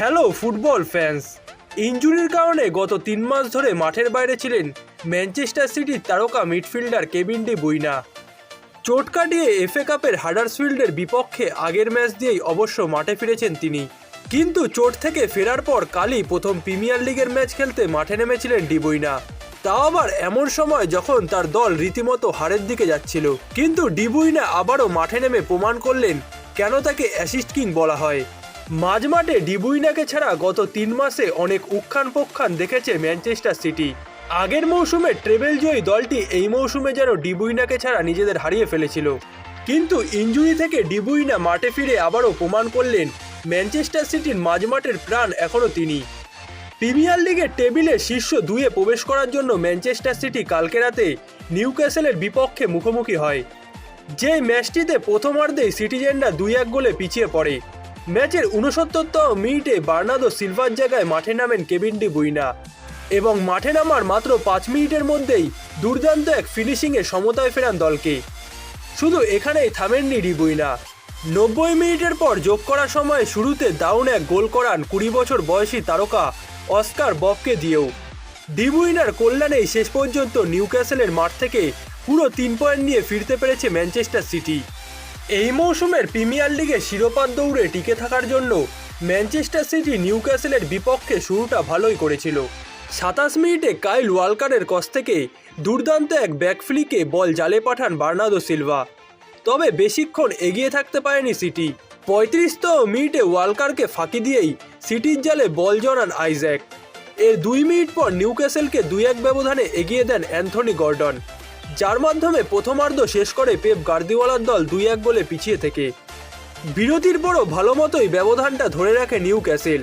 Hello football fans ইঞ্জুরির কারণে গত তিন মাস ধরে মাঠের বাইরে ছিলেন ম্যানচেস্টার সিটির তারকা মিডফিল্ডার কেভিন ডি বুইনা চোট কাটিয়ে এফএ কাপের হাডার্সফিল্ডের বিপক্ষে আগের ম্যাচ দিয়েই অবশ্য মাঠে ফিরেছেন তিনি। কিন্তু চোট থেকে ফেরার পর কালই প্রথম প্রিমিয়ার লিগের ম্যাচ খেলতে মাঠে নেমেছিলেন ডিবুইনা তাও আবার এমন সময় যখন তার দল রীতিমতো হারের দিকে যাচ্ছিল। কিন্তু ডিবুইনা আবারও মাঠে নেমে প্রমাণ করলেন, কেন তাকে অ্যাসিস্ট কিং বলা হয়। মাঝমাঠে ডিবুইনাকে ছাড়া গত তিন মাসে অনেক উত্থান পক্ষান দেখেছে ম্যানচেস্টার সিটি। আগের মৌসুমে ট্রেবেল জয়ী দলটি এই মৌসুমে যেন ডিবুইনাকে ছাড়া নিজেদের হারিয়ে ফেলেছিল। কিন্তু ইঞ্জুরি থেকে ডিবুইনা মাঠে ফিরে আবারও প্রমাণ করলেন ম্যানচেস্টার সিটির মাঝমাঠের প্রাণ এখনও তিনি। প্রিমিয়ার লিগের টেবিলে শীর্ষ দুয়ে প্রবেশ করার জন্য ম্যানচেস্টার সিটি কালকে রাতে নিউক্যাসেলের বিপক্ষে মুখোমুখি হয়। যে ম্যাচটিতে প্রথমার্ধেই সিটিজেনরা দুই এক গোলে পিছিয়ে পড়ে। ম্যাচের উনসত্তরতম মিনিটে বার্নাদো সিলভার জায়গায় মাঠে নামেন কেভিন ডি বুইনা। এবং মাঠে নামার মাত্র পাঁচ মিনিটের মধ্যেই দুর্দান্ত এক ফিনিশিংয়ে সমতায় ফেরান দলকে। শুধু এখানেই থামেননি ডিবুইনা নব্বই মিনিটের পর যোগ করার সময় শুরুতে দাউন এক গোল করান কুড়ি বছর বয়সী তারকা অস্কার ববকে দিয়েও। ডিবুইনার কল্যাণেই শেষ পর্যন্ত নিউক্যাসেলের মাঠ থেকে পুরো তিন পয়েন্ট নিয়ে ফিরতে পেরেছে ম্যানচেস্টার সিটি। এই মৌসুমের প্রিমিয়ার লিগে শিরোপার দৌড়ে টিকে থাকার জন্য ম্যানচেস্টার সিটি নিউক্যাসেলের বিপক্ষে শুরুটা ভালোই করেছিল। সাতাশ মিনিটে কাইল ওয়ালকারের কস থেকে দুর্দান্ত এক ব্যাকফ্লিকে বল জালে পাঠান বার্নাদো সিলভা। তবে বেশিক্ষণ এগিয়ে থাকতে পারেনি সিটি। পঁয়ত্রিশতম মিনিটে ওয়ালকারকে ফাঁকি দিয়েই সিটির জালে বল জড়ান আইজ্যাক। এর দুই মিনিট পর নিউক্যাসেলকে দুই এক ব্যবধানে এগিয়ে দেন অ্যান্থনি গর্ডন। যার মাধ্যমে প্রথমার্ধ শেষ করে পেপ গার্দিওয়ালার দল দুই এক গোলে পিছিয়ে থেকে। বিরতির পরও ভালো মতোই ব্যবধানটা ধরে রাখে নিউ ক্যাসেল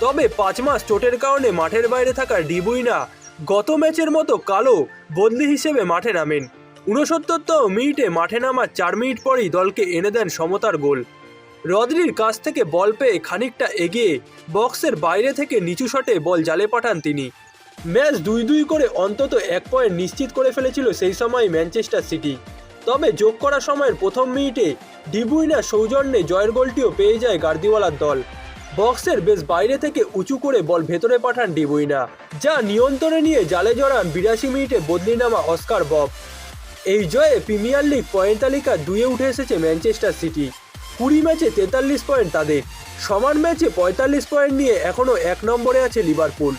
তবে পাঁচ মাস চোটের কারণে মাঠের বাইরে থাকা ডিবুইনা গত ম্যাচের মতো কালো বদলি হিসেবে মাঠে নামেন। ঊনসত্তরতম মিনিটে মাঠে নামার চার মিনিট পরেই দলকে এনে দেন সমতার গোল। রদ্রির কাছ থেকে বল পেয়ে খানিকটা এগিয়ে বক্সের বাইরে থেকে নিচু শটে বল জালে পাঠান তিনি। ম্যাচ দুই দুই করে অন্তত এক পয়েন্ট নিশ্চিত করে ফেলেছিল সেই সময় ম্যানচেস্টার সিটি। তবে যোগ করা সময়ের প্রথম মিনিটে ডিবুইনার সৌজন্যে জয়ের গোলটিও পেয়ে যায় গার্দিওয়ালার দল। বক্সের বেশ বাইরে থেকে উঁচু করে বল ভেতরে পাঠান ডিবুইনা যা নিয়ন্ত্রণে নিয়ে জালে জড়ান বিরাশি মিনিটে বদলি নামা অস্কার বব। এই জয়ে প্রিমিয়ার লিগ পয়েন্ট তালিকা দুয়ে উঠে এসেছে ম্যানচেস্টার সিটি। কুড়ি ম্যাচে তেতাল্লিশ পয়েন্ট তাদের, সমান ম্যাচে পঁয়তাল্লিশ পয়েন্ট নিয়ে এখনও এক নম্বরে আছে লিভারপুল।